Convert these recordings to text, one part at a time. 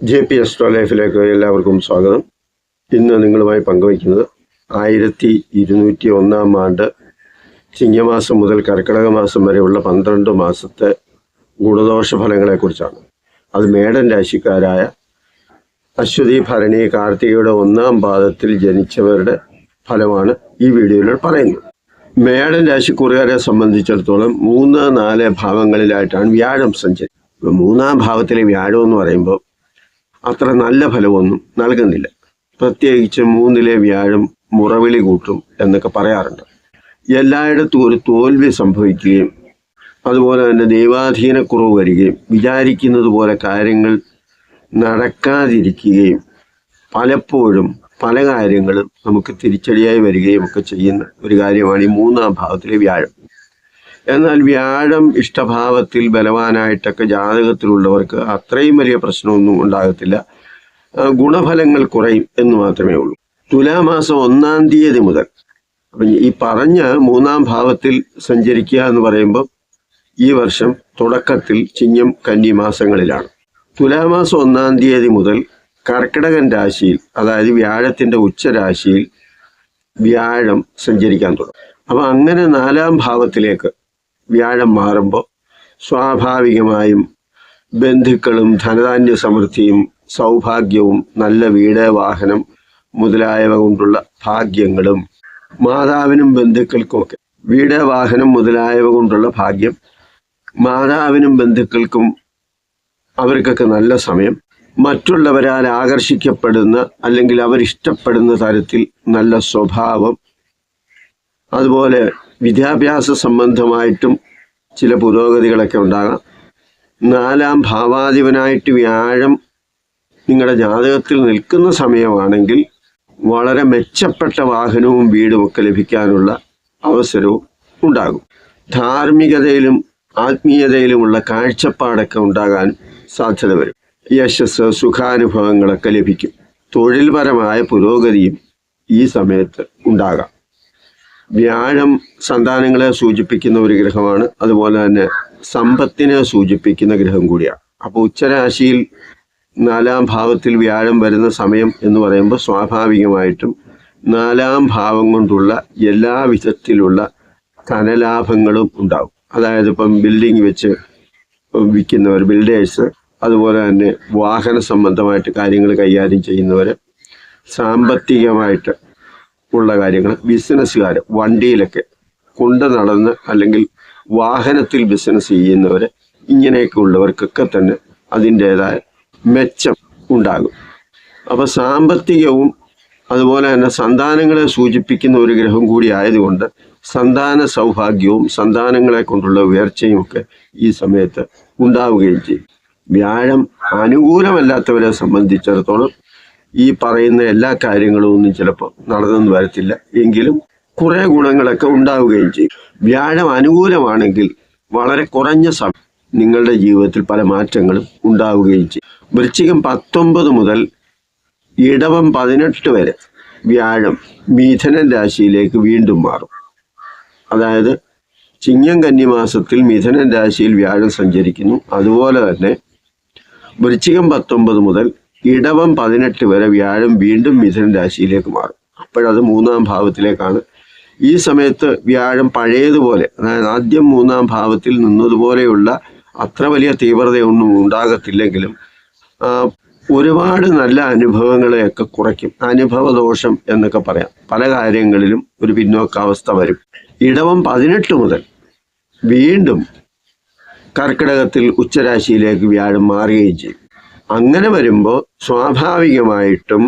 J P എസ്ട്രോ ലൈഫിലേക്ക് എല്ലാവർക്കും സ്വാഗതം. ഇന്ന് നിങ്ങളുമായി പങ്കുവയ്ക്കുന്നത് ആയിരത്തി ഇരുന്നൂറ്റി ഒന്നാം ആണ്ട് ചിങ്ങമാസം മുതൽ കർക്കിടക മാസം വരെയുള്ള പന്ത്രണ്ട് മാസത്തെ ഗുണദോഷ ഫലങ്ങളെക്കുറിച്ചാണ്. അത് മേടൻ രാശിക്കാരായ അശ്വതി ഭരണി കാർത്തികയുടെ ഒന്നാം പാദത്തിൽ ജനിച്ചവരുടെ ഫലമാണ് ഈ വീഡിയോയിൽ പറയുന്നത്. മേടൻ രാശിക്കൂറുകാരെ സംബന്ധിച്ചിടത്തോളം മൂന്ന് നാല് ഭാവങ്ങളിലായിട്ടാണ് വ്യാഴം സഞ്ചരി മൂന്നാം ഭാവത്തിലെ വ്യാഴം എന്ന് പറയുമ്പോൾ അത്ര നല്ല ഫലമൊന്നും നൽകുന്നില്ല. പ്രത്യേകിച്ച് മൂന്നിലെ വ്യാഴം മുറവിളി കൂട്ടും എന്നൊക്കെ പറയാറുണ്ട്. എല്ലായിടത്തും ഒരു തോൽവി സംഭവിക്കുകയും അതുപോലെ തന്നെ ദൈവാധീനക്കുറവ് വരികയും വിചാരിക്കുന്നത് പോലെ കാര്യങ്ങൾ നടക്കാതിരിക്കുകയും പലപ്പോഴും പല കാര്യങ്ങളും നമുക്ക് തിരിച്ചടിയായി വരികയും ഒക്കെ ചെയ്യുന്ന ഒരു കാര്യമാണ് ഈ മൂന്നാം ഭാഗത്തിലെ വ്യാഴം. എന്നാൽ വ്യാഴം ഇഷ്ടഭാവത്തിൽ ബലവാനായിട്ടൊക്കെ ജാതകത്തിലുള്ളവർക്ക് അത്രയും വലിയ പ്രശ്നമൊന്നും ഉണ്ടാകത്തില്ല. ഗുണഫലങ്ങൾ കുറയും എന്ന് മാത്രമേ ഉള്ളൂ. തുലാമാസം ഒന്നാം തീയതി മുതൽ. ഈ പറഞ്ഞ മൂന്നാം ഭാവത്തിൽ സഞ്ചരിക്കുക എന്ന് പറയുമ്പോൾ ഈ വർഷം തുടക്കത്തിൽ ചിങ്ങം കന്നി മാസങ്ങളിലാണ്. തുലാമാസം ഒന്നാം തീയതി മുതൽ കർക്കിടകൻ രാശിയിൽ അതായത് വ്യാഴത്തിന്റെ ഉച്ചരാശിയിൽ വ്യാഴം സഞ്ചരിക്കാൻ തുടങ്ങും. അപ്പം അങ്ങനെ നാലാം ഭാവത്തിലേക്ക് വ്യാഴം മാറുമ്പോൾ സ്വാഭാവികമായും ബന്ധുക്കളും ധനധാന്യ സമൃദ്ധിയും സൗഭാഗ്യവും നല്ല വീട് വാഹനം മുതലായവ കൊണ്ടുള്ള ഭാഗ്യങ്ങളും മാതാവിനും ബന്ധുക്കൾക്കുമൊക്കെ. വീട് വാഹനം മുതലായവ കൊണ്ടുള്ള ഭാഗ്യം മാതാവിനും ബന്ധുക്കൾക്കും അവർക്കൊക്കെ നല്ല സമയം. മറ്റുള്ളവരാൽ ആകർഷിക്കപ്പെടുന്ന അല്ലെങ്കിൽ അവരിഷ്ടപ്പെടുന്ന തരത്തിൽ നല്ല സ്വഭാവം. അതുപോലെ വിദ്യാഭ്യാസ സംബന്ധമായിട്ടും ചില പുരോഗതികളൊക്കെ ഉണ്ടാകാം. നാലാം ഭാവാധിപനായിട്ട് വ്യാഴം നിങ്ങളുടെ ജാതകത്തിൽ നിൽക്കുന്ന സമയമാണെങ്കിൽ വളരെ മെച്ചപ്പെട്ട വാഹനവും വീടും ഒക്കെ ലഭിക്കാനുള്ള അവസരവും ഉണ്ടാകും. ധാർമ്മികതയിലും ആത്മീയതയിലുമുള്ള കാഴ്ചപ്പാടൊക്കെ ഉണ്ടാകാൻ സാധ്യത വരും. യശസ് സുഖാനുഭവങ്ങളൊക്കെ ലഭിക്കും. തൊഴിൽപരമായ പുരോഗതിയും ഈ സമയത്ത് ഉണ്ടാകാം. വ്യാഴം സന്താനങ്ങളെ സൂചിപ്പിക്കുന്ന ഒരു ഗ്രഹമാണ്. അതുപോലെ തന്നെ സമ്പത്തിനെ സൂചിപ്പിക്കുന്ന ഗ്രഹം കൂടിയാണ്. അപ്പോൾ ഉച്ചരാശിയിൽ നാലാം ഭാവത്തിൽ വ്യാഴം വരുന്ന സമയം എന്ന് പറയുമ്പോൾ സ്വാഭാവികമായിട്ടും നാലാം ഭാവം കൊണ്ടുള്ള എല്ലാ വിധത്തിലുള്ള ധനലാഭങ്ങളും ഉണ്ടാവും അതായത് ഇപ്പം ബിൽഡിംഗ് വെച്ച് വിൽക്കുന്നവർ ബിൽഡേഴ്സ് അതുപോലെ തന്നെ വാഹന സംബന്ധമായിട്ട് കാര്യങ്ങൾ കൈകാര്യം ചെയ്യുന്നവർ സാമ്പത്തികമായിട്ട് ഉള്ള കാര്യങ്ങൾ ബിസിനസ്സുകാർ വണ്ടിയിലൊക്കെ കൊണ്ട് നടന്ന് അല്ലെങ്കിൽ വാഹനത്തിൽ ബിസിനസ് ചെയ്യുന്നവർ ഇങ്ങനെയൊക്കെ ഉള്ളവർക്കൊക്കെ തന്നെ അതിന്റേതായ മെച്ചം ഉണ്ടാകും. അപ്പോൾ സാമ്പത്തികവും അതുപോലെ തന്നെ സന്താനങ്ങളെ സൂചിപ്പിക്കുന്ന ഒരു ഗ്രഹം കൂടി ആയതുകൊണ്ട് സന്താന സൗഭാഗ്യവും സന്താനങ്ങളെ കൊണ്ടുള്ള ഉയർച്ചയും ഒക്കെ ഈ സമയത്ത് ഉണ്ടാവുകയും ചെയ്യും. വ്യാഴം അനുകൂലമല്ലാത്തവരെ സംബന്ധിച്ചിടത്തോളം ഈ പറയുന്ന എല്ലാ കാര്യങ്ങളും ഒന്നും ചിലപ്പോൾ നടന്നെന്ന് വരത്തില്ല. എങ്കിലും കുറേ ഗുണങ്ങളൊക്കെ ഉണ്ടാവുകയും ചെയ്യും. വ്യാഴം അനുകൂലമാണെങ്കിൽ വളരെ കുറഞ്ഞ സമയം നിങ്ങളുടെ ജീവിതത്തിൽ പല മാറ്റങ്ങളും ഉണ്ടാവുകയും ചെയ്യും. വൃശ്ചികം പത്തൊമ്പത് മുതൽ ഇടവം പതിനെട്ട് വരെ വ്യാഴം മിഥുനൻ രാശിയിലേക്ക് വീണ്ടും മാറും. അതായത് ചിങ്ങം കന്നി മാസത്തിൽ മിഥുനൻ രാശിയിൽ വ്യാഴം സഞ്ചരിക്കുന്നു. അതുപോലെ തന്നെ വൃശ്ചികം പത്തൊമ്പത് മുതൽ ഇടവം പതിനെട്ട് വരെ വ്യാഴം വീണ്ടും മിഥുനൻ രാശിയിലേക്ക് മാറും. അപ്പോഴത് മൂന്നാം ഭാവത്തിലേക്കാണ്. ഈ സമയത്ത് വ്യാഴം പഴയതുപോലെ അതായത് ആദ്യം മൂന്നാം ഭാവത്തിൽ നിന്നതുപോലെയുള്ള അത്ര വലിയ തീവ്രതയൊന്നും ഉണ്ടാകത്തില്ലെങ്കിലും ഒരുപാട് നല്ല അനുഭവങ്ങളെയൊക്കെ കുറയ്ക്കും. അനുഭവദോഷം എന്നൊക്കെ പറയാം. പല കാര്യങ്ങളിലും ഒരു പിന്നോക്കാവസ്ഥ വരും. ഇടവം പതിനെട്ട് മുതൽ വീണ്ടും കർക്കിടകത്തിൽ ഉച്ചരാശിയിലേക്ക് വ്യാഴം മാറുകയും ചെയ്യും. അങ്ങനെ വരുമ്പോൾ സ്വാഭാവികമായിട്ടും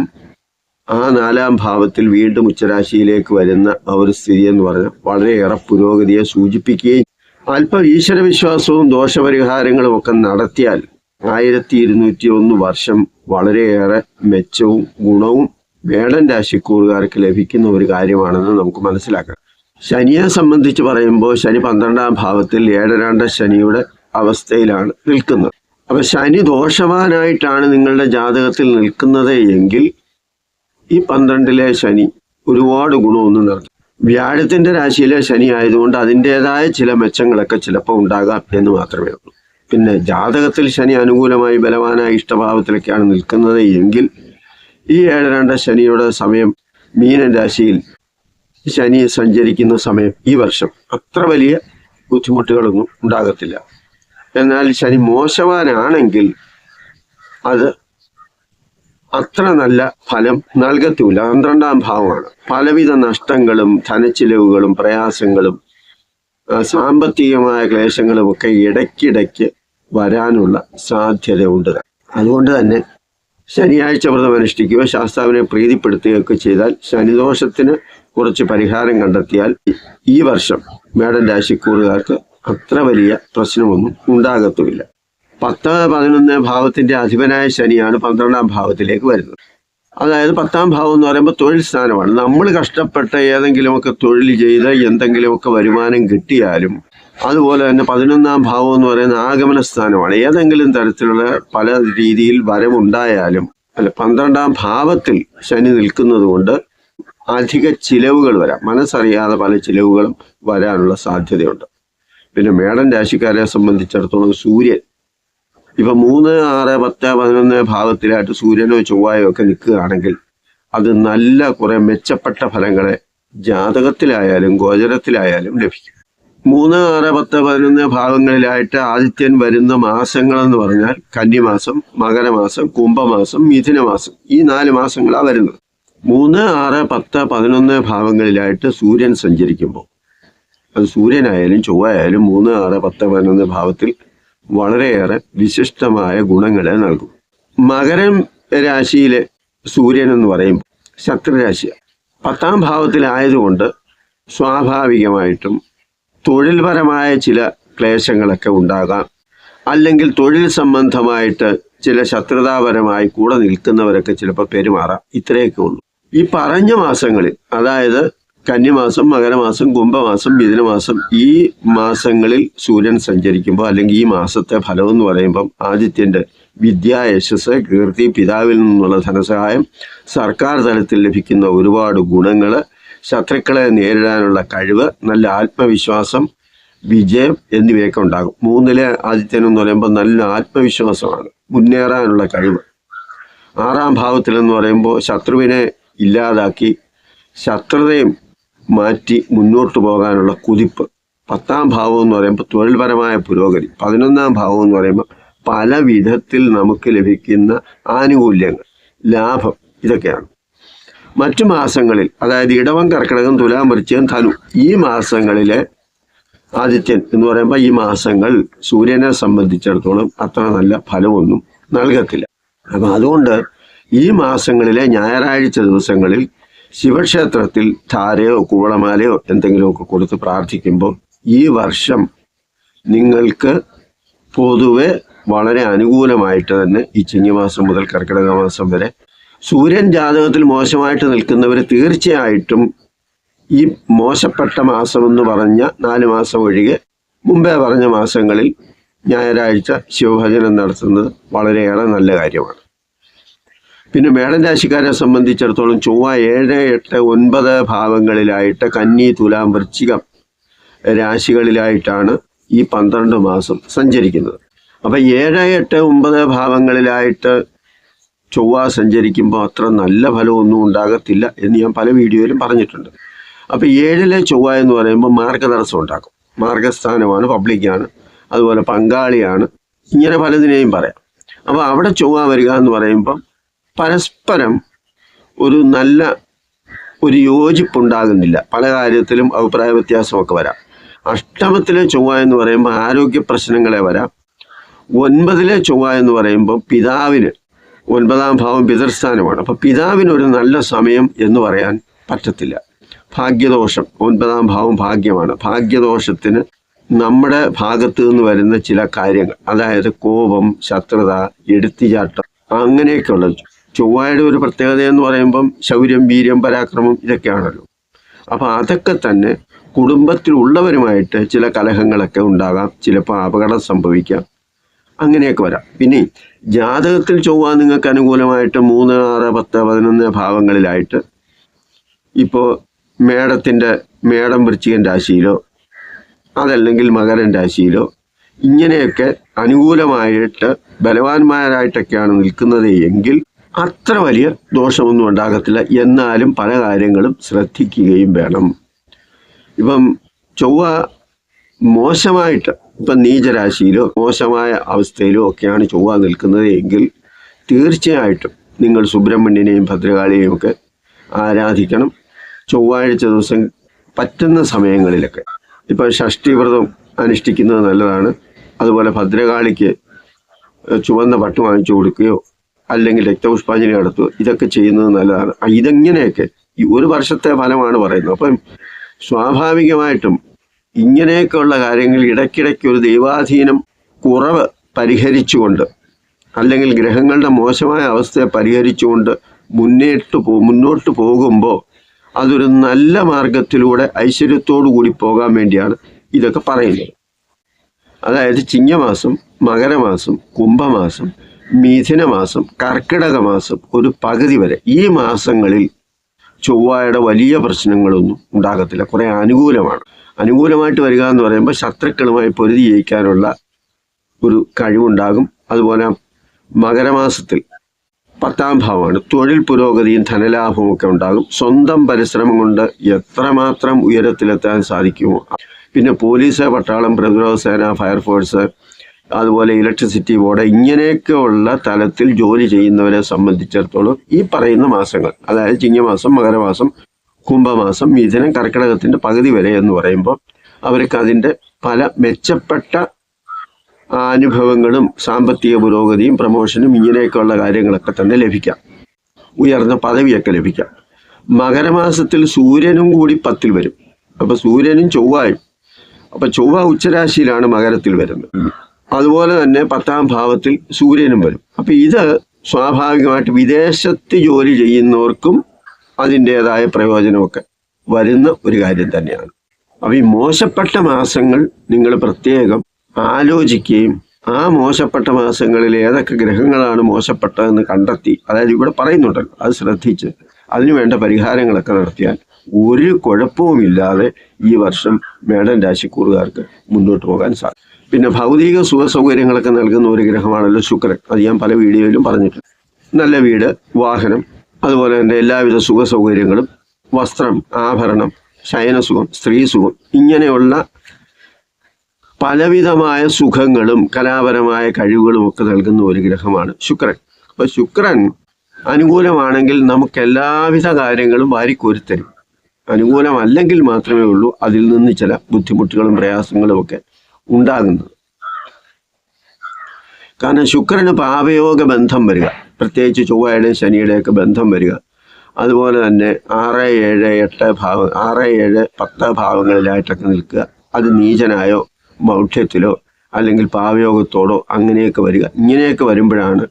ആ നാലാം ഭാവത്തിൽ വീണ്ടും ഉച്ചരാശിയിലേക്ക് വരുന്ന ആ ഒരു സ്ഥിതി എന്ന് പറഞ്ഞാൽ വളരെയേറെ പുരോഗതിയെ സൂചിപ്പിക്കുകയും അല്പം ഈശ്വരവിശ്വാസവും ദോഷപരിഹാരങ്ങളും ഒക്കെ നടത്തിയാൽ ആയിരത്തി ഇരുന്നൂറ്റി ഒന്ന് വർഷം വളരെയേറെ മെച്ചവും ഗുണവും വേടൻ രാശിക്കൂറുകാർക്ക് ലഭിക്കുന്ന ഒരു കാര്യമാണെന്ന് നമുക്ക് മനസ്സിലാക്കാം. ശനിയെ സംബന്ധിച്ച് പറയുമ്പോൾ ശനി പന്ത്രണ്ടാം ഭാവത്തിൽ ഏഴരാണ്ട ശനിയുടെ അവസ്ഥയിലാണ് നിൽക്കുന്നത്. അപ്പൊ ശനി ദോഷവാനായിട്ടാണ് നിങ്ങളുടെ ജാതകത്തിൽ നിൽക്കുന്നത് എങ്കിൽ ഈ പന്ത്രണ്ടിലെ ശനി ഒരുപാട് ഗുണമൊന്നും നടത്തും വ്യാഴത്തിന്റെ രാശിയിലെ ശനി ആയതുകൊണ്ട് അതിന്റെതായ ചില മെച്ചങ്ങളൊക്കെ ചിലപ്പോൾ ഉണ്ടാകാം എന്ന് മാത്രമേ ഉള്ളൂ. പിന്നെ ജാതകത്തിൽ ശനി അനുകൂലമായി ബലവാനായ ഇഷ്ടഭാവത്തിലൊക്കെയാണ് നിൽക്കുന്നത് എങ്കിൽ ഈ ഏഴരണ്ട രണ്ട് ശനിയുടെ സമയം മീനൻ രാശിയിൽ ശനി സഞ്ചരിക്കുന്ന സമയം ഈ വർഷം അത്ര വലിയ ബുദ്ധിമുട്ടുകളൊന്നും ഉണ്ടാകത്തില്ല. എന്നാൽ ശനി മോശവാനാണെങ്കിൽ അത് അത്ര നല്ല ഫലം നൽകത്തൂല പന്ത്രണ്ടാം ഭാവമാണ്. പലവിധ നഷ്ടങ്ങളും ധനച്ചിലവുകളും പ്രയാസങ്ങളും സാമ്പത്തികമായ ക്ലേശങ്ങളും ഒക്കെ ഇടയ്ക്കിടയ്ക്ക് വരാനുള്ള സാധ്യത ഉണ്ട്. അതുകൊണ്ട് തന്നെ ശനിയാഴ്ച വ്രതം അനുഷ്ഠിക്കുകയോ ശാസ്താവിനെ പ്രീതിപ്പെടുത്തുകയൊക്കെ ചെയ്താൽ ശനിദോഷത്തിന് കുറച്ച് പരിഹാരം കണ്ടെത്തിയാൽ ഈ വർഷം മേടൻ രാശിക്കൂറുകാർക്ക് അത്ര വലിയ പ്രശ്നമൊന്നും ഉണ്ടാകത്തുമില്ല. പത്ത് പതിനൊന്ന് ഭാവത്തിന്റെ അധിപനായ ശനിയാണ് പന്ത്രണ്ടാം ഭാവത്തിലേക്ക് വരുന്നത്. അതായത് പത്താം ഭാവം എന്ന് പറയുമ്പോൾ തൊഴിൽ സ്ഥാനമാണ്. നമ്മൾ കഷ്ടപ്പെട്ട ഏതെങ്കിലുമൊക്കെ തൊഴിൽ ചെയ്ത് എന്തെങ്കിലുമൊക്കെ വരുമാനം കിട്ടിയാലും അതുപോലെ തന്നെ പതിനൊന്നാം ഭാവം എന്ന് പറയുന്ന ആഗമന സ്ഥാനമാണ്. ഏതെങ്കിലും തരത്തിലുള്ള പല രീതിയിൽ വരവുണ്ടായാലും അല്ല പന്ത്രണ്ടാം ഭാവത്തിൽ ശനി നിൽക്കുന്നത് കൊണ്ട് അധിക ചിലവുകൾ വരാം. മനസ്സറിയാതെ പല ചിലവുകളും വരാനുള്ള സാധ്യതയുണ്ട്. പിന്നെ മേടൻ രാശിക്കാരെ സംബന്ധിച്ചിടത്തോളം സൂര്യൻ. ഇപ്പൊ മൂന്ന് ആറ് പത്ത് പതിനൊന്ന് ഭാഗത്തിലായിട്ട് സൂര്യനോ ചൊവ്വായോ ഒക്കെ നിൽക്കുകയാണെങ്കിൽ അത് നല്ല കുറെ മെച്ചപ്പെട്ട ഫലങ്ങളെ ജാതകത്തിലായാലും ഗോചരത്തിലായാലും ലഭിക്കും. മൂന്ന് ആറ് പത്ത് പതിനൊന്ന് ഭാഗങ്ങളിലായിട്ട് ആദിത്യൻ വരുന്ന മാസങ്ങളെന്ന് പറഞ്ഞാൽ കന്നിമാസം മകരമാസം കുംഭമാസം മിഥുനമാസം ഈ നാല് മാസങ്ങളാണ് വരുന്നത്. മൂന്ന് ആറ് പത്ത് പതിനൊന്ന് ഭാവങ്ങളിലായിട്ട് സൂര്യൻ സഞ്ചരിക്കുമ്പോൾ അത് സൂര്യനായാലും ചൊവ്വയായാലും മൂന്ന് ആറ് പത്ത് പതിനൊന്ന് ഭാവത്തിൽ വളരെയേറെ വിശിഷ്ടമായ ഗുണങ്ങളെ നൽകും. മകരം രാശിയിലെ സൂര്യൻ എന്ന് പറയുമ്പോൾ ശത്രുരാശിയാണ് പത്താം ഭാവത്തിലായതുകൊണ്ട് സ്വാഭാവികമായിട്ടും തൊഴിൽപരമായ ചില ക്ലേശങ്ങളൊക്കെ ഉണ്ടാകാം. അല്ലെങ്കിൽ തൊഴിൽ സംബന്ധമായിട്ട് ചില ശത്രുതാപരമായി കൂടെ നിൽക്കുന്നവരൊക്കെ ചിലപ്പോൾ പെരുമാറാം. ഇത്രയൊക്കെ ഉള്ളൂ. ഈ പറഞ്ഞ മാസങ്ങളിൽ അതായത് കന്നിമാസം മകരമാസം കുംഭമാസം മിഥുനമാസം ഈ മാസങ്ങളിൽ സൂര്യൻ സഞ്ചരിക്കുമ്പോൾ അല്ലെങ്കിൽ ഈ മാസത്തെ ഫലം എന്ന് പറയുമ്പം ആദിത്യന്റെ വിദ്യ യശസ് കീർത്തി പിതാവിൽ നിന്നുള്ള ധനസഹായം സർക്കാർ തലത്തിൽ ലഭിക്കുന്ന ഒരുപാട് ഗുണങ്ങൾ ശത്രുക്കളെ നേരിടാനുള്ള കഴിവ് നല്ല ആത്മവിശ്വാസം വിജയം എന്നിവയൊക്കെ ഉണ്ടാകും. മൂന്നിലെ ആദിത്യൻ എന്ന് പറയുമ്പോൾ നല്ല ആത്മവിശ്വാസമാണ് മുന്നേറാനുള്ള കഴിവ്. ആറാം ഭാവത്തിലെന്ന് പറയുമ്പോൾ ശത്രുവിനെ ഇല്ലാതാക്കി ശത്രുതയും മാറ്റി മുന്നോട്ട് പോകാനുള്ള കുതിപ്പ്. പത്താം ഭാവം എന്ന് പറയുമ്പോൾ തൊഴിൽപരമായ പുരോഗതി. പതിനൊന്നാം ഭാവം എന്ന് പറയുമ്പോൾ പല വിധത്തിൽ നമുക്ക് ലഭിക്കുന്ന ആനുകൂല്യങ്ങൾ ലാഭം ഇതൊക്കെയാണ്. മറ്റു മാസങ്ങളിൽ അതായത് ഇടവം കർക്കിടകം തുലാം വൃശ്ചികം ധനു ഈ മാസങ്ങളിലെ ആദിത്യൻ എന്ന് പറയുമ്പോൾ ഈ മാസങ്ങൾ സൂര്യനെ സംബന്ധിച്ചിടത്തോളം അത്ര നല്ല ഫലമൊന്നും നൽകത്തില്ല. അപ്പം അതുകൊണ്ട് ഈ മാസങ്ങളിലെ ഞായറാഴ്ച ദിവസങ്ങളിൽ ശിവക്ഷേത്രത്തിൽ ധാരയോ കൂവളമാലയോ എന്തെങ്കിലുമൊക്കെ കൊടുത്ത് പ്രാർത്ഥിക്കുമ്പോൾ ഈ വർഷം നിങ്ങൾക്ക് പൊതുവെ വളരെ അനുകൂലമായിട്ട് തന്നെ ഈ ചിങ്ങമാസം മുതൽ കർക്കിടക മാസം വരെ സൂര്യൻ ജാതകത്തിൽ മോശമായിട്ട് നിൽക്കുന്നവർ തീർച്ചയായിട്ടും ഈ മോശപ്പെട്ട മാസം എന്ന് പറഞ്ഞ നാല് മാസം ഒഴികെ മുമ്പേ പറഞ്ഞ മാസങ്ങളിൽ ഞായറാഴ്ച ശിവഭജനം നടത്തുന്നത് വളരെയേറെ നല്ല കാര്യമാണ്. പിന്നെ മേടൻ രാശിക്കാരെ സംബന്ധിച്ചിടത്തോളം ചൊവ്വ ഏഴ് എട്ട് ഒൻപത് ഭാവങ്ങളിലായിട്ട് കന്നി തുലാം വൃശ്ചികം രാശികളിലായിട്ടാണ് ഈ പന്ത്രണ്ട് മാസം സഞ്ചരിക്കുന്നത്. അപ്പം ഏഴ് എട്ട് ഒമ്പത് ഭാവങ്ങളിലായിട്ട് ചൊവ്വ സഞ്ചരിക്കുമ്പോൾ അത്ര നല്ല ഫലമൊന്നും ഉണ്ടാകത്തില്ല എന്ന് ഞാൻ പല വീഡിയോയിലും പറഞ്ഞിട്ടുണ്ട്. അപ്പോൾ ഏഴിലെ ചൊവ്വ എന്ന് പറയുമ്പോൾ മാർഗതടസ്സം ഉണ്ടാക്കും. മാർഗസ്ഥാനമാണ് പബ്ലിക്കാണ് അതുപോലെ പങ്കാളിയാണ് ഇങ്ങനെ പലതിനെയും പറയാം. അപ്പോൾ അവിടെ ചൊവ്വ വരിക എന്ന് പറയുമ്പം പരസ്പരം ഒരു നല്ല ഒരു യോജിപ്പുണ്ടാകുന്നില്ല. പല കാര്യത്തിലും അഭിപ്രായ വ്യത്യാസമൊക്കെ വരാം. അഷ്ടമത്തിലെ ചൊവ്വ എന്ന് പറയുമ്പോൾ ആരോഗ്യ പ്രശ്നങ്ങളെ വരാം. ഒൻപതിലെ ചൊവ്വ എന്ന് പറയുമ്പോൾ പിതാവിന് ഒൻപതാം ഭാവം പിതൃസ്ഥാനമാണ്. അപ്പോൾ പിതാവിന് ഒരു നല്ല സമയം എന്ന് പറയാൻ പറ്റത്തില്ല. ഭാഗ്യദോഷം ഒൻപതാം ഭാവം ഭാഗ്യമാണ്. ഭാഗ്യദോഷത്തിന് നമ്മുടെ ഭാഗത്ത് നിന്ന് വരുന്ന ചില കാര്യങ്ങൾ അതായത് കോപം ശത്രുത എടുത്തിചാട്ടം അങ്ങനെയൊക്കെയുള്ളത് ചൊവ്വയുടെ ഒരു പ്രത്യേകത എന്ന് പറയുമ്പം ശൗര്യം വീര്യം പരാക്രമം ഇതൊക്കെയാണല്ലോ. അപ്പോൾ അതൊക്കെ തന്നെ കുടുംബത്തിലുള്ളവരുമായിട്ട് ചില കലഹങ്ങളൊക്കെ ഉണ്ടാകാം ചിലപ്പോൾ അപകടം സംഭവിക്കാം അങ്ങനെയൊക്കെ വരാം. പിന്നെ ജാതകത്തിൽ ചൊവ്വ നിങ്ങൾക്ക് അനുകൂലമായിട്ട് മൂന്ന് ആറ് പത്ത് പതിനൊന്ന് ഭാവങ്ങളിലായിട്ട് ഇപ്പോൾ മേടത്തിന്റെ മേടം വൃശ്ചികൻ രാശിയിലോ അതല്ലെങ്കിൽ മകരൻ രാശിയിലോ ഇങ്ങനെയൊക്കെ അനുകൂലമായിട്ട് ബലവാന്മാരായിട്ടൊക്കെയാണ് നിൽക്കുന്നത് എങ്കിൽ അത്ര വലിയ ദോഷമൊന്നും ഉണ്ടാകത്തില്ല. എന്നാലും പല കാര്യങ്ങളും ശ്രദ്ധിക്കുകയും വേണം. ഇപ്പം ചൊവ്വ മോശമായിട്ട് ഇപ്പം നീചരാശിയിലോ മോശമായ അവസ്ഥയിലോ ഒക്കെയാണ് ചൊവ്വ നിൽക്കുന്നത് എങ്കിൽ തീർച്ചയായിട്ടും നിങ്ങൾ സുബ്രഹ്മണ്യനെയും ഭദ്രകാളിയെയും ഒക്കെ ആരാധിക്കണം. ചൊവ്വാഴ്ച ദിവസം പറ്റുന്ന സമയങ്ങളിലൊക്കെ. ഇപ്പം ഷഷ്ടിവ്രതം അനുഷ്ഠിക്കുന്നത് നല്ലതാണ്. അതുപോലെ ഭദ്രകാളിക്ക് ചുവന്ന പട്ട് വാങ്ങിച്ചു കൊടുക്കുകയോ അല്ലെങ്കിൽ രക്തപുഷ്പാഞ്ജലി നടത്തുക. ഇതൊക്കെ ചെയ്യുന്നത് നല്ലതാണ്. ഇതെങ്ങനെയൊക്കെ? ഈ ഒരു വർഷത്തെ ഫലമാണ് പറയുന്നത്. അപ്പം സ്വാഭാവികമായിട്ടും ഇങ്ങനെയൊക്കെയുള്ള കാര്യങ്ങൾ ഇടയ്ക്കിടയ്ക്ക് ഒരു ദൈവാധീനം കുറവ് പരിഹരിച്ചുകൊണ്ട് അല്ലെങ്കിൽ ഗ്രഹങ്ങളുടെ മോശമായ അവസ്ഥയെ പരിഹരിച്ചുകൊണ്ട് മുന്നേട്ട് പോ മുന്നോട്ട് പോകുമ്പോൾ അതൊരു നല്ല മാർഗത്തിലൂടെ ഐശ്വര്യത്തോടു കൂടി പോകാൻ വേണ്ടിയാണ് ഇതൊക്കെ പറയുന്നത്. അതായത് ചിങ്ങമാസം മകരമാസം കുംഭമാസം മിഥുനമാസം കർക്കിടക മാസം ഒരു പകുതി വരെ. ഈ മാസങ്ങളിൽ ചൊവ്വയുടെ വലിയ പ്രശ്നങ്ങളൊന്നും ഉണ്ടാകത്തില്ല. കുറേ അനുകൂലമാണ്. അനുകൂലമായിട്ട് വരിക എന്ന് പറയുമ്പോൾ ശത്രുക്കളുമായി പൊരുതി ജയിക്കാനുള്ള ഒരു കഴിവുണ്ടാകും. അതുപോലെ മകരമാസത്തിൽ പത്താം ഭാവമാണ്. തൊഴിൽ പുരോഗതിയും ധനലാഭവും ഒക്കെ ഉണ്ടാകും. സ്വന്തം പരിശ്രമം കൊണ്ട് എത്രമാത്രം ഉയരത്തിലെത്താൻ സാധിക്കുമോ? പിന്നെ പോലീസ് പട്ടാളം പ്രതിരോധ സേന ഫയർഫോഴ്സ് അതുപോലെ ഇലക്ട്രിസിറ്റി ബോർഡ് ഇങ്ങനെയൊക്കെയുള്ള തലത്തിൽ ജോലി ചെയ്യുന്നവരെ സംബന്ധിച്ചിടത്തോളം ഈ പറയുന്ന മാസങ്ങൾ അതായത് ചിങ്ങമാസം മകരമാസം കുംഭമാസം മിഥുനം കർക്കിടകത്തിന്റെ പകുതി വരെ എന്ന് പറയുമ്പോൾ അവർക്ക് അതിന്റെ പല മെച്ചപ്പെട്ട അനുഭവങ്ങളും സാമ്പത്തിക പുരോഗതിയും പ്രമോഷനും ഇങ്ങനെയൊക്കെയുള്ള കാര്യങ്ങളൊക്കെ തന്നെ ലഭിക്കാം. ഉയർന്ന പദവിയൊക്കെ ലഭിക്കാം. മകരമാസത്തിൽ സൂര്യനും കൂടി പത്തിൽ വരും. അപ്പോൾ സൂര്യനും ചൊവ്വായും. അപ്പോൾ ചൊവ്വ ഉച്ചരാശിയിലാണ് മകരത്തിൽ വരുന്നത്. അതുപോലെ തന്നെ പത്താം ഭാവത്തിൽ സൂര്യനും വരും. അപ്പൊ ഇത് സ്വാഭാവികമായിട്ട് വിദേശത്ത് ജോലി ചെയ്യുന്നവർക്കും അതിന്റെതായ പ്രയോജനമൊക്കെ വരുന്ന ഒരു കാര്യം തന്നെയാണ്. അപ്പൊ ഈ മോശപ്പെട്ട മാസങ്ങൾ നിങ്ങൾ പ്രത്യേകം ആലോചിക്കുകയും ആ മോശപ്പെട്ട മാസങ്ങളിൽ ഏതൊക്കെ ഗ്രഹങ്ങളാണ് മോശപ്പെട്ടതെന്ന് കണ്ടെത്തി അതായത് ഇവിടെ പറയുന്നുണ്ടല്ലോ അത് ശ്രദ്ധിച്ച് അതിനു വേണ്ട പരിഹാരങ്ങളൊക്കെ നടത്തിയാൽ ഒരു കുഴപ്പവുമില്ലാതെ ഈ വർഷം മേടൻ രാശിക്കൂറുകാർക്ക് മുന്നോട്ട് പോകാൻ സാധിക്കും. പിന്നെ ഭൗതിക സുഖ സൗകര്യങ്ങളൊക്കെ നൽകുന്ന ഒരു ഗ്രഹമാണല്ലോ ശുക്രൻ. അത് ഞാൻ പല വീഡിയോയിലും പറഞ്ഞിട്ടുണ്ട്. നല്ല വീട് വാഹനം അതുപോലെ തന്നെ എല്ലാവിധ സുഖ സൗകര്യങ്ങളും വസ്ത്രം ആഭരണം ശയനസുഖം സ്ത്രീസുഖം ഇങ്ങനെയുള്ള പലവിധമായ സുഖങ്ങളും കലാപരമായ കഴിവുകളും ഒക്കെ നൽകുന്ന ഒരു ഗ്രഹമാണ് ശുക്രൻ. അപ്പൊ ശുക്രൻ അനുകൂലമാണെങ്കിൽ നമുക്ക് എല്ലാവിധ കാര്യങ്ങളും വാരിക്കോരിത്തരും. അനുകൂലമല്ലെങ്കിൽ മാത്രമേ ഉള്ളൂ അതിൽ നിന്ന് ചില ബുദ്ധിമുട്ടുകളും പ്രയാസങ്ങളും ഒക്കെ ഉണ്ടാകുന്നത്. കാരണം ശുക്രന് പാപയോഗ ബന്ധം വരിക പ്രത്യേകിച്ച് ചൊവ്വയുടെയും ശനിയുടെയൊക്കെ ബന്ധം വരിക. അതുപോലെ തന്നെ ആറ് ഏഴ് എട്ട് ഭാവ ആറ് ഏഴ് പത്ത് ഭാവങ്ങളിലായിട്ടൊക്കെ നിൽക്കുക. അത് നീചനായോ മൗഢ്യത്തിലോ അല്ലെങ്കിൽ പാവയോഗത്തോടോ അങ്ങനെയൊക്കെ വരിക. ഇങ്ങനെയൊക്കെ വരുമ്പോഴാണ്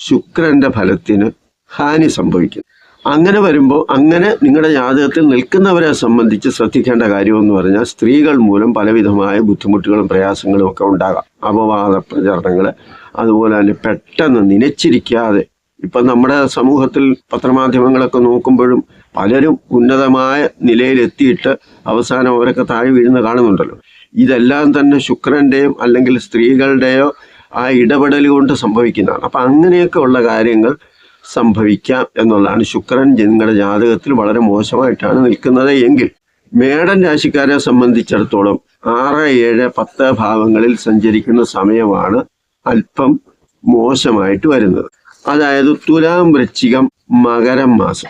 ശുക്രന്റെ ഫലത്തിന് ഹാനി സംഭവിക്കുന്നത്. അങ്ങനെ വരുമ്പോൾ അങ്ങനെ നിങ്ങളുടെ ജാതകത്തിൽ നിൽക്കുന്നവരെ സംബന്ധിച്ച് ശ്രദ്ധിക്കേണ്ട കാര്യമെന്ന് പറഞ്ഞാൽ സ്ത്രീകൾ മൂലം പലവിധമായ ബുദ്ധിമുട്ടുകളും പ്രയാസങ്ങളും ഒക്കെ ഉണ്ടാകാം. അപവാദ പ്രചരണങ്ങൾ അതുപോലെ തന്നെ പെട്ടെന്ന് നനച്ചിരിക്കാതെ ഇപ്പം നമ്മുടെ സമൂഹത്തിൽ പത്രമാധ്യമങ്ങളൊക്കെ നോക്കുമ്പോഴും പലരും ഉന്നതമായ നിലയിലെത്തിയിട്ട് അവസാനം അവരൊക്കെ താഴെ വീഴുന്ന കാണുന്നുണ്ടല്ലോ. ഇതെല്ലാം തന്നെ ശുക്രന്റെയും അല്ലെങ്കിൽ സ്ത്രീകളുടെയോ ആ ഇടപെടൽ കൊണ്ട് സംഭവിക്കുന്നതാണ്. അപ്പം അങ്ങനെയൊക്കെ ഉള്ള കാര്യങ്ങൾ സംഭവിക്കാം എന്നുള്ളതാണ്. ശുക്രൻ നിങ്ങളുടെ ജാതകത്തിൽ വളരെ മോശമായിട്ടാണ് നിൽക്കുന്നത്. എങ്കിൽ മേടൻ രാശിക്കാരെ സംബന്ധിച്ചിടത്തോളം ആറ് ഏഴ് പത്ത് ഭാവങ്ങളിൽ സഞ്ചരിക്കുന്ന സമയമാണ് അല്പം മോശമായിട്ട് വരുന്നത്. അതായത് തുലാം വൃശ്ചികം മകരം മാസം.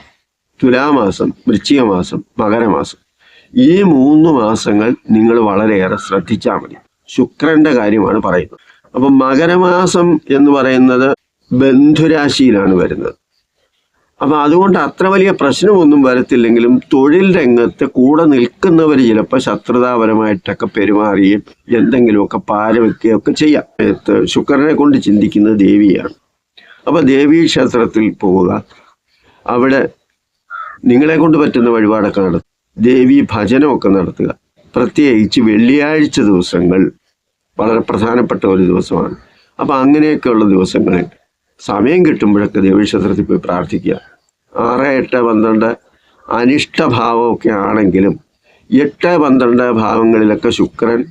തുലാമാസം വൃശ്ചിക മാസം മകരമാസം ഈ മൂന്ന് മാസങ്ങൾ നിങ്ങൾ വളരെയേറെ ശ്രദ്ധിച്ചാൽ മതി. ശുക്രന്റെ കാര്യമാണ് പറയുന്നത്. അപ്പൊ മകരമാസം എന്ന് പറയുന്നത് ബന്ധുരാശിയിലാണ് വരുന്നത്. അപ്പൊ അതുകൊണ്ട് അത്ര വലിയ പ്രശ്നമൊന്നും വരത്തില്ലെങ്കിലും തൊഴിൽ രംഗത്ത് കൂടെ നിൽക്കുന്നവർ ചിലപ്പോൾ ശത്രുതാപരമായിട്ടൊക്കെ പെരുമാറുകയും എന്തെങ്കിലുമൊക്കെ പാരവെക്കുകയൊക്കെ ചെയ്യാം. ശുക്രനെ കൊണ്ട് ചിന്തിക്കുന്നത് ദേവിയാണ്. അപ്പൊ ദേവീ ക്ഷേത്രത്തിൽ പോവുക. അവിടെ നിങ്ങളെ കൊണ്ട് പറ്റുന്ന വഴിപാടൊക്കെ നടത്തുക. ദേവി ഭജനമൊക്കെ നടത്തുക. പ്രത്യേകിച്ച് വെള്ളിയാഴ്ച ദിവസങ്ങൾ വളരെ പ്രധാനപ്പെട്ട ഒരു ദിവസമാണ്. അപ്പം അങ്ങനെയൊക്കെയുള്ള ദിവസങ്ങളിൽ സമയം കിട്ടുമ്പോഴൊക്കെ ദേവീക്ഷേത്രത്തിൽ പോയി പ്രാർത്ഥിക്കുക. ആറ് എട്ട് പന്ത്രണ്ട് അനിഷ്ടഭാവമൊക്കെ ആണെങ്കിലും എട്ട് പന്ത്രണ്ട് ഭാവങ്ങളിലൊക്കെ ശുക്രൻ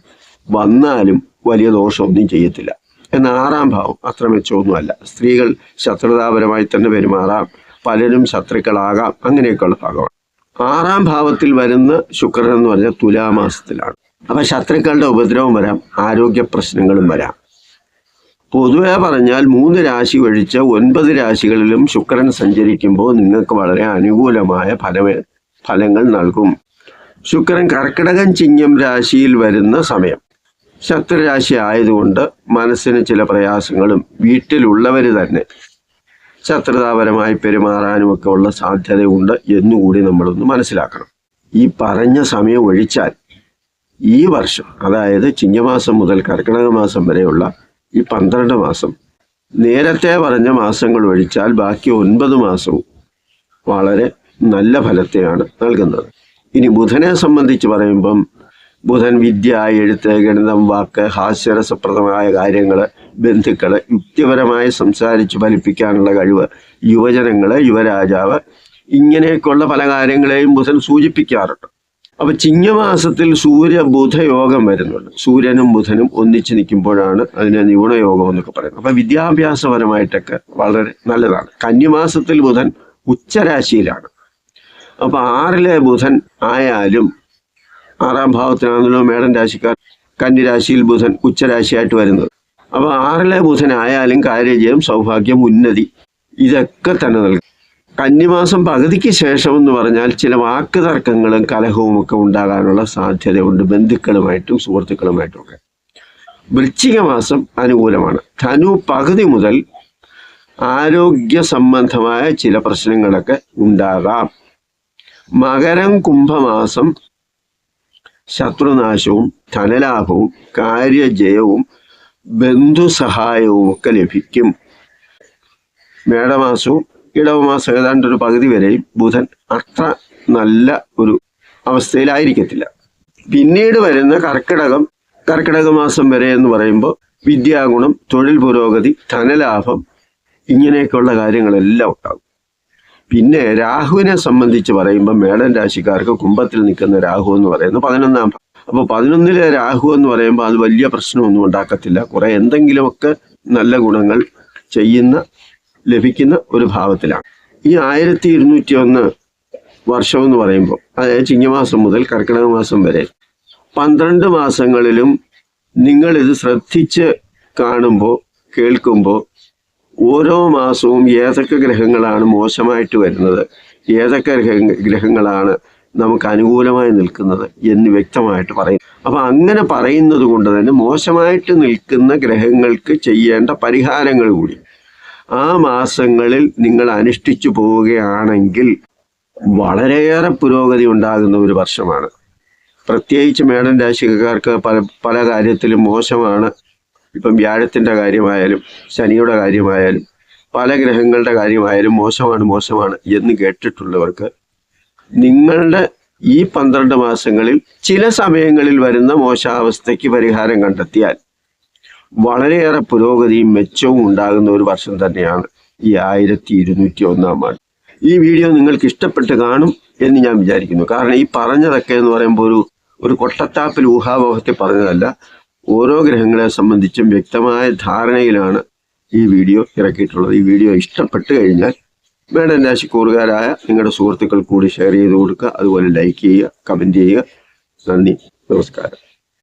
വന്നാലും വലിയ ദോഷമൊന്നും ചെയ്യത്തില്ല. എന്ന ആറാം ഭാവം അത്ര മെച്ചമൊന്നുമല്ല. സ്ത്രീകൾ ശത്രുതാപരമായി തന്നെ പെരുമാറാം. പലരും ശത്രുക്കളാകാം. അങ്ങനെയൊക്കെയുള്ള ഭാഗമാണ്. ആറാം ഭാവത്തിൽ വരുന്ന ശുക്രൻ എന്ന് പറഞ്ഞാൽ തുലാമാസത്തിലാണ്. അപ്പം ശത്രുക്കളുടെ ഉപദ്രവം വരാം. ആരോഗ്യ പ്രശ്നങ്ങളും വരാം. പൊതുവെ പറഞ്ഞാൽ മൂന്ന് രാശി ഒഴിച്ച് ഒൻപത് രാശികളിലും ശുക്രൻ സഞ്ചരിക്കുമ്പോൾ നിങ്ങൾക്ക് വളരെ അനുകൂലമായ ഫലമേ ഫലങ്ങൾ നൽകും. ശുക്രൻ കർക്കിടകൻ ചിങ്ങം രാശിയിൽ വരുന്ന സമയം. ശത്രുരാശി ആയതുകൊണ്ട് മനസ്സിന് ചില പ്രയാസങ്ങളും വീട്ടിലുള്ളവർ തന്നെ ശത്രുതാപരമായി പെരുമാറാനും ഒക്കെ ഉള്ള സാധ്യതയുണ്ട് എന്നുകൂടി നമ്മളൊന്ന് മനസ്സിലാക്കണം. ഈ പറഞ്ഞ സമയം ഒഴിച്ചാൽ ഈ വർഷം അതായത് ചിങ്ങമാസം മുതൽ കർക്കിടക മാസം വരെയുള്ള ഈ പന്ത്രണ്ട് മാസം. നേരത്തെ പറഞ്ഞ മാസങ്ങൾ ഒഴിച്ചാൽ ബാക്കി ഒൻപത് മാസവും വളരെ നല്ല ഫലത്തെയാണ് നൽകുന്നത്. ഇനി ബുധനെ സംബന്ധിച്ച് പറയുമ്പം ബുധൻ വിദ്യ എഴുത്ത് ഗണിതം വാക്ക് ഹാസ്യരസപ്രദമായ കാര്യങ്ങൾ ബന്ധുക്കൾ യുക്തിപരമായി സംസാരിച്ച് ഫലിപ്പിക്കാനുള്ള കഴിവ് യുവജനങ്ങൾ യുവരാജാവ് ഇങ്ങനെയൊക്കെയുള്ള പല കാര്യങ്ങളെയും ബുധൻ സൂചിപ്പിക്കാറുണ്ട്. അപ്പൊ ചിങ്ങമാസത്തിൽ സൂര്യ ബുധയോഗം വരുന്നുണ്ട്. സൂര്യനും ബുധനും ഒന്നിച്ച് നിൽക്കുമ്പോഴാണ് അതിനെ നിഗുണയോഗം എന്നൊക്കെ പറയുന്നത്. അപ്പൊ വിദ്യാഭ്യാസപരമായിട്ടൊക്കെ വളരെ നല്ലതാണ്. കന്നിമാസത്തിൽ ബുധൻ ഉച്ചരാശിയിലാണ്. അപ്പൊ ആറിലെ ബുധൻ ആയാലും ആറാം ഭാവത്തിനാണല്ലോ മേടൻ രാശിക്കാർ കന്യരാശിയിൽ ബുധൻ ഉച്ചരാശിയായിട്ട് വരുന്നത്. അപ്പൊ ആറിലെ ബുധൻ ആയാലും കാര്യജയം സൗഭാഗ്യം ഉന്നതി ഇതൊക്കെ തന്നെ നൽകും. കന്നിമാസം പകുതിക്ക് ശേഷം എന്ന് പറഞ്ഞാൽ ചില വാക്ക് തർക്കങ്ങളും കലഹവും ഒക്കെ ഉണ്ടാകാനുള്ള സാധ്യതയുണ്ട് ബന്ധുക്കളുമായിട്ടും സുഹൃത്തുക്കളുമായിട്ടും ഒക്കെ വൃശ്ചിക മാസം അനുകൂലമാണ്. ധനു പകുതി മുതൽ ആരോഗ്യ സംബന്ധമായ ചില പ്രശ്നങ്ങളൊക്കെ ഉണ്ടാകാം. മകരം കുംഭമാസം ശത്രുനാശവും ധനലാഭവും കാര്യജയവും ബന്ധുസഹായവും ഒക്കെ ലഭിക്കും. മേടമാസവും ഇടവമാസം ഏതാണ്ട് ഒരു പകുതി വരെയും ബുധൻ അത്ര നല്ല ഒരു അവസ്ഥയിലായിരിക്കത്തില്ല. പിന്നീട് വരുന്ന കർക്കിടകം കർക്കിടക മാസം വരെ എന്ന് പറയുമ്പോൾ വിദ്യാഗുണം തൊഴിൽ പുരോഗതി ധനലാഭം ഇങ്ങനെയൊക്കെയുള്ള കാര്യങ്ങളെല്ലാം ഉണ്ടാകും. പിന്നെ രാഹുവിനെ സംബന്ധിച്ച് പറയുമ്പോൾ മേടൻ രാശിക്കാർക്ക് കുംഭത്തിൽ നിൽക്കുന്ന രാഹു എന്ന് പറയുന്നത് പതിനൊന്നാം അപ്പോൾ പതിനൊന്നിലെ രാഹു എന്ന് പറയുമ്പോൾ അത് വലിയ പ്രശ്നമൊന്നും ഉണ്ടാക്കത്തില്ല. കുറെ എന്തെങ്കിലുമൊക്കെ നല്ല ഗുണങ്ങൾ ചെയ്യുന്ന ലഭിക്കുന്ന ഒരു ഭാവത്തിലാണ്. ഈ ആയിരത്തി ഇരുന്നൂറ്റി ഒന്ന് വർഷം എന്ന് പറയുമ്പോൾ അതായത് ചിങ്ങമാസം മുതൽ കർക്കിടക മാസം വരെ പന്ത്രണ്ട് മാസങ്ങളിലും നിങ്ങൾ ഇത് ശ്രദ്ധിച്ച് കാണുമ്പോൾ കേൾക്കുമ്പോൾ ഓരോ മാസവും ഏതൊക്കെ ഗ്രഹങ്ങളാണ് മോശമായിട്ട് വരുന്നത് ഏതൊക്കെ ഗ്രഹ- ഗ്രഹങ്ങളാണ് നമുക്ക് അനുകൂലമായി നിൽക്കുന്നത് എന്ന് വ്യക്തമായിട്ട് പറയും. അപ്പൊ അങ്ങനെ പറയുന്നത് കൊണ്ട് തന്നെ മോശമായിട്ട് നിൽക്കുന്ന ഗ്രഹങ്ങൾക്ക് ചെയ്യേണ്ട പരിഹാരങ്ങൾ കൂടി. ആ മാസങ്ങളിൽ നിങ്ങൾ അനുഷ്ഠിച്ചു പോവുകയാണെങ്കിൽ വളരെയേറെ പുരോഗതി ഉണ്ടാകുന്ന ഒരു വർഷമാണ്. പ്രത്യേകിച്ച് മേടൻ രാശിക്കാർക്ക് പല പല കാര്യത്തിലും മോശമാണ്. ഇപ്പം വ്യാഴത്തിന്റെ കാര്യമായാലും ശനിയുടെ കാര്യമായാലും പല ഗ്രഹങ്ങളുടെ കാര്യമായാലും മോശമാണ് മോശമാണ് എന്ന് കേട്ടിട്ടുള്ളവർക്ക് നിങ്ങളുടെ ഈ പന്ത്രണ്ട് മാസങ്ങളിൽ ചില സമയങ്ങളിൽ വരുന്ന മോശാവസ്ഥയ്ക്ക് പരിഹാരം കണ്ടെത്തിയാൽ വളരെയേറെ പുരോഗതിയും മെച്ചവും ഉണ്ടാകുന്ന ഒരു വർഷം തന്നെയാണ് ഈ ആയിരത്തി ഇരുന്നൂറ്റി ഒന്നാം ഈ വീഡിയോ നിങ്ങൾക്ക് ഇഷ്ടപ്പെട്ട് കാണും എന്ന് ഞാൻ വിചാരിക്കുന്നു. കാരണം ഈ പറഞ്ഞതൊക്കെ എന്ന് പറയുമ്പോൾ ഒരു ഒരു കൊട്ടത്താപ്പിൽ ഊഹാപോഹത്തിൽ പറഞ്ഞതല്ല. ഓരോ ഗ്രഹങ്ങളെ സംബന്ധിച്ചും വ്യക്തമായ ധാരണയിലാണ് ഈ വീഡിയോ ഇറക്കിയിട്ടുള്ളത്. ഈ വീഡിയോ ഇഷ്ടപ്പെട്ട് കഴിഞ്ഞാൽ മേഡൻ രാശിക്കൂറുകാരായ നിങ്ങളുടെ സുഹൃത്തുക്കൾ കൂടി ഷെയർ ചെയ്ത് കൊടുക്കുക. അതുപോലെ ലൈക്ക് ചെയ്യുക കമന്റ് ചെയ്യുക. നന്ദി നമസ്കാരം.